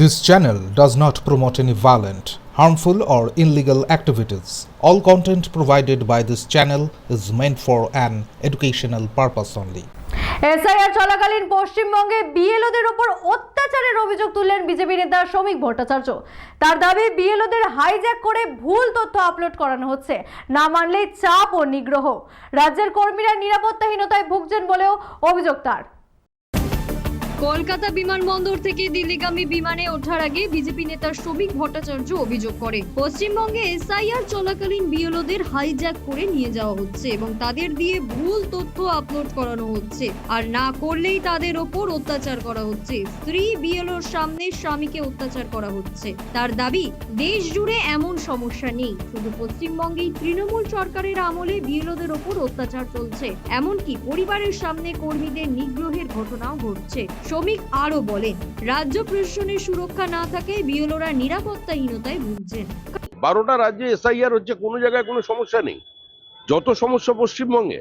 This channel does not promote any violent, harmful, or illegal activities. All content provided by this channel is meant for an educational purpose only. SIR চলাকালীন পশ্চিমবঙ্গে বিএলওদের ওপর অত্যাচারের অভিযোগ তুললেন BJP নেতা শ্রমিক ভট্টাচার্য তার দাবি বিএলওদের হাইজ্যাক করে ভুল তথ্য আপলোড করানো হচ্ছে না মানলেই চাপ ও নিগ্রহ রাজ্যের কর্মীরা নিরাপত্তাহীনতায় ভুগছেন বলেও অভিযোগ তার কলকাতা বিমানবন্দর থেকে দিল্লিগামী বিমানে ওঠার আগে বিজেপি নেতা শ্রমিক ভট্টাচার্য অভিযোগ করে পশ্চিমবঙ্গে এসআইআর চলাকালীন বিএলওদের হাইজ্যাক করে নিয়ে যাওয়া হচ্ছে এবং তাদের দিয়ে ভুল তথ্য আপলোড করানো হচ্ছে। আর না করলেই তাদের ওপর অত্যাচার করা হচ্ছে। স্ত্রী বিএলওর সামনে স্বামীকে অত্যাচার করা হচ্ছে। তার দাবি, দেশ জুড়ে এমন সমস্যা নেই। শুধু পশ্চিমবঙ্গেই তৃণমূল সরকারের আমলে বিএলওদের ওপর অত্যাচার চলছে। এমনকি পরিবারের সামনে কর্মীদের নিগ্রহের ঘটনাও ঘটছে। শ্রমিক আরও বলেন, রাজ্য প্রশাসনের সুরক্ষা না থাকে বিএলওরা নিরাপত্তাহীনতায় ভুগছেন। বারোটা রাজ্যে এসআইআর হচ্ছে, কোনো জায়গায় কোনো সমস্যা নেই। যত সমস্যা পশ্চিমবঙ্গে